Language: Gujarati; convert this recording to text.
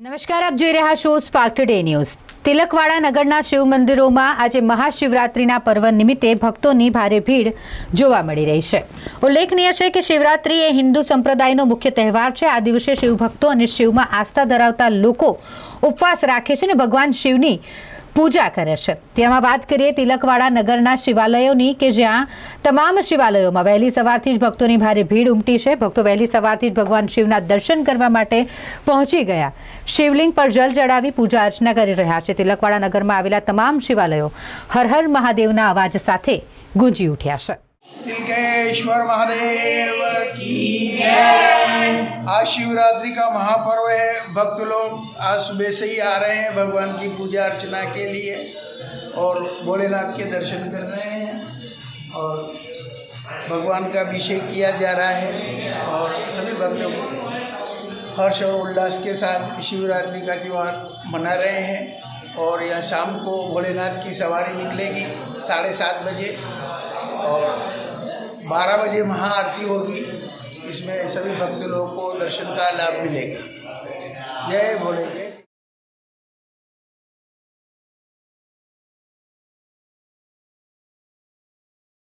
નમસ્કાર, આપ જોઈ રહ્યા છો સ્પાર્ક ટુડે ન્યૂઝ તિલકવાડા નગરના શિવ મંદિરોમાં આજે મહાશિવરાત્રિના પર્વ નિમિત્તે ભક્તોની ભારે ભીડ જોવા મળી રહી છે. ઉલ્લેખનીય છે કે શિવરાત્રિ એ હિન્દુ સંપ્રદાયનો મુખ્ય તહેવાર છે. આ દિવસે શિવભક્તો અને શિવમાં આસ્થા ધરાવતા લોકો ઉપવાસ રાખે છે અને ભગવાન શિવની પૂજા કરે છે. તેમાં વાત કરીએ તિલકવાડા નગરના શિવાલયોની કે જ્યાં તમામ શિવાલયોમાં વહેલી સવારથી જ ભક્તોની ભારે ભીડ ઉમટી છે. ભક્તો વહેલી સવારથી જ ભગવાન શિવના દર્શન કરવા માટે પહોંચી ગયા. શિવલિંગ પર જલ ચડાવી પૂજા અર્ચના કરી રહ્યા છે. તિલકવાડા નગરમાં આવેલા તમામ શિવાલયો હર હર મહાદેવના અવાજ સાથે ગુંજી ઉઠ્યા છે. મહાદેવ आज शिवरात्रि का महापर्व है। भक्त लोग आज सुबह से ही आ रहे हैं भगवान की पूजा अर्चना के लिए और भोलेनाथ के दर्शन कर रहे हैं और भगवान का अभिषेक किया जा रहा है और सभी भक्तों को हर्ष और उल्लास के साथ शिवरात्रि का त्यौहार मना रहे हैं और यहाँ शाम को भोलेनाथ की सवारी निकलेगी साढ़े सात बजे और बारह बजे महाआरती होगी। इसमें सभी भक्त लोगों को दर्शन का लाभ मिलेगा जय भोले जय